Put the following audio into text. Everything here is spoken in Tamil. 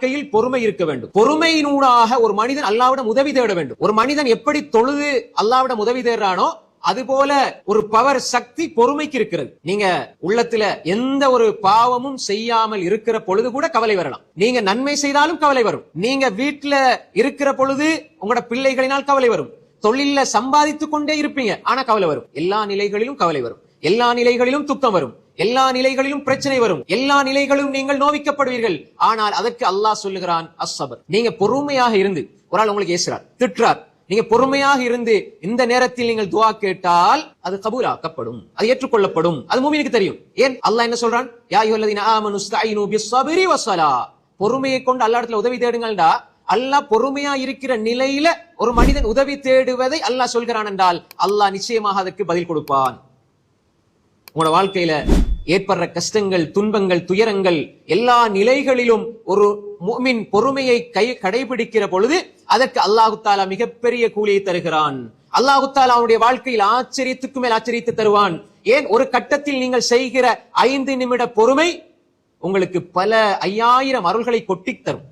வாழ்க்கையில் பொறுமை இருக்க வேண்டும். பொறுமையினூடாக ஒரு மனிதன் அல்லாவிடம் உதவி தேட வேண்டும். ஒரு மனிதன் எப்படி தொழுது அல்லாவிடம் உதவி தேடுறானோ அதுபோல ஒரு பவர் சக்தி பொறுமைக்கு இருக்கிறது. நீங்க உள்ளத்துல எந்த ஒரு பாவமும் செய்யாமல் இருக்கிற பொழுது கூட கவலை வரலாம். நீங்க நன்மை செய்தாலும் கவலை வரும். நீங்க வீட்டுல இருக்கிற பொழுது உங்களோட பிள்ளைகளினால் கவலை வரும். தொழில சம்பாதித்துக் கொண்டே இருப்பீங்க ஆனா கவலை வரும். எல்லா நிலைகளிலும் கவலை வரும். எல்லா நிலைகளிலும் துக்கம் வரும். எல்லா நிலைகளிலும் பிரச்சனை வரும். எல்லா நிலைகளிலும் நீங்கள் நோவிக்கப்படுவீர்கள். ஆனால் அதற்கு அல்லாஹ் சொல்லுகிறான் அசபர் நீங்க பொறுமையாக இருந்து ஒரு ஆள் உங்களுக்கு ஏசுறார் திட்டுறார். நீங்க பொறுமையாக இருந்து இந்த நேரத்தில் நீங்கள் துவா கேட்டால் அது கபூலாக்கப்படும். அது ஏற்றுக்கொள்ளப்படும். அது மூமினுக்கு தெரியும். ஏன்? அல்லாஹ் என்ன சொல்றான்? பொறுமையை கொண்டு அல்லா இடத்துல உதவி தேடுங்கள்டா. அல்லாஹ் பொறுமையா இருக்கிற நிலையில ஒரு மனிதன் உதவி தேடுவதை அல்லாஹ் சொல்கிறான் என்றால் அல்லாஹ் நிச்சயமாக அதற்கு பதில் கொடுப்பான். உங்களோட வாழ்க்கையில ஏற்படுற கஷ்டங்கள் துன்பங்கள் துயரங்கள் எல்லா நிலைகளிலும் ஒரு மின் பொறுமையை கை கடைபிடிக்கிற பொழுது அதற்கு அல்லாஹு தாலா மிகப்பெரிய கூலியை தருகிறான். அல்லாஹு தாலா அவனுடைய வாழ்க்கையில் ஆச்சரியத்துக்கு மேல் ஆச்சரியத்து தருவான். ஏன்? ஒரு கட்டத்தில் நீங்கள் செய்கிற ஐந்து நிமிட பொறுமை உங்களுக்கு பல ஐயாயிரம் அருள்களை கொட்டித் தரும்.